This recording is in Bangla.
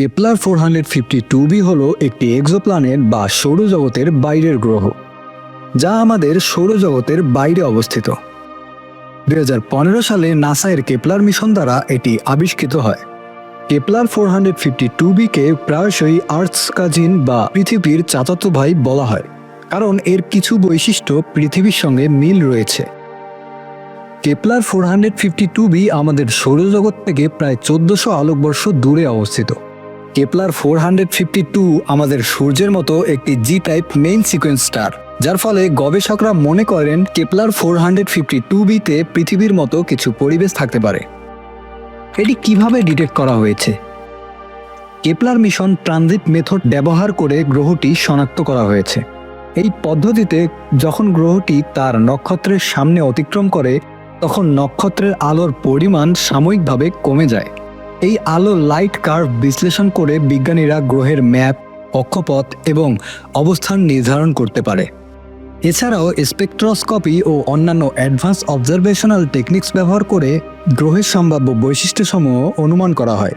Kepler four hundred fifty two B হল একটি এক্সোপ্ল্যানেট বা সৌরজগতের বাইরের গ্রহ, যা আমাদের সৌরজগতের বাইরে অবস্থিত। দু হাজার পনেরো সালে নাসা এর কেপলার মিশন দ্বারা এটি আবিষ্কৃত হয়। Kepler four hundred fifty two বিকে প্রায়শই আর্থস কাজিন বা পৃথিবীর চাচাতো ভাই বলা হয়, কারণ এর কিছু বৈশিষ্ট্য পৃথিবীর সঙ্গে মিল রয়েছে। Kepler four hundred fifty two B আমাদের সৌরজগৎ থেকে প্রায় চোদ্দশো আলোকবর্ষ দূরে অবস্থিত। কেপলার ফোর আমাদের সূর্যের মতো একটি G type main sequence star যার ফলে গবেষকরা মনে করেন Kepler four hundred fifty two বিতে পৃথিবীর মতো কিছু পরিবেশ থাকতে পারে। এটি কীভাবে ডিটেক্ট করা হয়েছে? কেপলার মিশন ট্রানজিট মেথড ব্যবহার করে গ্রহটি শনাক্ত করা হয়েছে। এই পদ্ধতিতে যখন গ্রহটি তার নক্ষত্রের সামনে অতিক্রম করে, তখন নক্ষত্রের আলোর পরিমাণ সাময়িকভাবে কমে যায়। এই আলো লাইট কার্ভ বিশ্লেষণ করে বিজ্ঞানীরা গ্রহের ম্যাপ অক্ষপথ এবং অবস্থান নির্ধারণ করতে পারে। এছাড়াও স্পেকট্রোস্কোপি ও অন্যান্য অ্যাডভান্স অবজারভেশনাল টেকনিক্স ব্যবহার করে গ্রহের সম্ভাব্য বৈশিষ্ট্যসমূহ অনুমান করা হয়।